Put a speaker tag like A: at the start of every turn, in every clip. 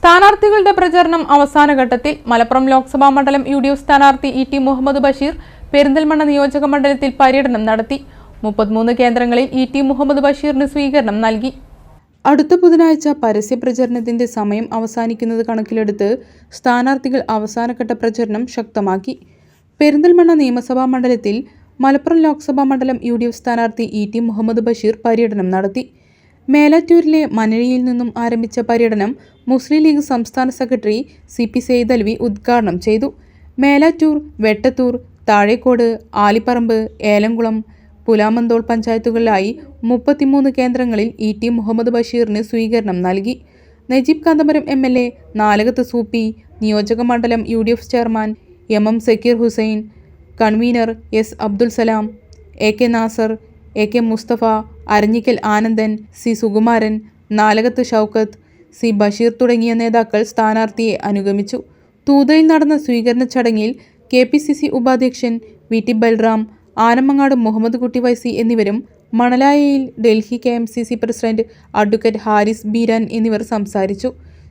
A: സ്ഥാനാർത്ഥികളുടെ പ്രചരണം അവസാന ഘട്ടത്തിൽ മലപ്പുറം ലോക്സഭാ മണ്ഡലം യു ഡി എഫ് സ്ഥാനാർത്ഥി ഇ ടി മുഹമ്മദ് ബഷീർ പെരിന്തൽമണ്ണ നിയോജക മണ്ഡലത്തിൽ പര്യടനം നടത്തി. മുപ്പത്തിമൂന്ന് കേന്ദ്രങ്ങളിൽ ഇ ടി മുഹമ്മദ് ബഷീറിന് സ്വീകരണം നൽകി. അടുത്ത ബുധനാഴ്ച പരസ്യ പ്രചരണത്തിന്റെ സമയം അവസാനിക്കുന്നത് കണക്കിലെടുത്ത് സ്ഥാനാർത്ഥികൾ അവസാനഘട്ട പ്രചരണം ശക്തമാക്കി. പെരിന്തൽമണ്ണ നിയമസഭാ മണ്ഡലത്തിൽ മലപ്പുറം ലോക്സഭാ മണ്ഡലം യു ഡി എഫ് സ്ഥാനാർത്ഥി ഇ ടി മുഹമ്മദ് ബഷീർ പര്യടനം നടത്തി. മേലാറ്റൂരിലെ മനഴിയിൽ നിന്നും ആരംഭിച്ച പര്യടനം മുസ്ലിം ലീഗ് സംസ്ഥാന സെക്രട്ടറി സി പി സെയ്തൽവി ഉദ്ഘാടനം ചെയ്തു. മേലാറ്റൂർ വെട്ടത്തൂർ താഴേക്കോട് ആലിപ്പറമ്പ് ഏലംകുളം പുലാമന്തോൾ പഞ്ചായത്തുകളിലായി മുപ്പത്തിമൂന്ന് കേന്ദ്രങ്ങളിൽ ഇ ടി മുഹമ്മദ് ബഷീറിന് സ്വീകരണം നൽകി. Najeeb Kanthapuram M L A Nalakath Soopy നിയോജക മണ്ഡലം U D F chairman M M Zakir Hussain convener S Abdul Salam A K Nasar A K Musthafa Aranhikkal Anandan C Sukumaran Nalakath Shoukath C Basheer തുടങ്ങിയ നേതാക്കൾ സ്ഥാനാർത്ഥിയെ അനുഗമിച്ചു. തൂതയിൽ നടന്ന സ്വീകരണ ചടങ്ങിൽ കെ പി സി സി ഉപാധ്യക്ഷൻ വി ടി ബൽറാം ആനമങ്ങാട് മുഹമ്മദ് കുട്ടി വൈസി എന്നിവരും മണലായയിൽ Delhi K M C C president advocate Haris Beeran എന്നിവർ സംസാരിച്ചു.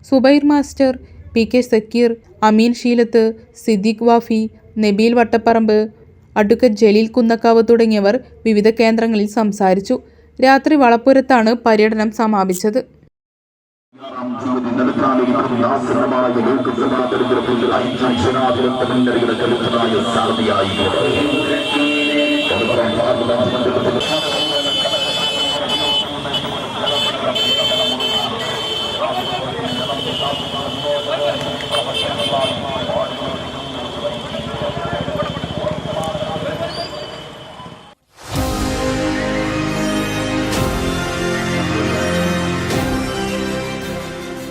A: Zubair master P K Zakir Ameen Sheelath Siddique Wafi Nabeel Vattapparamb advocate Jaleel Kunnakkavu തുടങ്ങിയവർ വിവിധ കേന്ദ്രങ്ങളിൽ സംസാരിച്ചു. രാത്രി വളപ്പുരത്താണ് പര്യടനം സമാപിച്ചത്.
B: തീയതി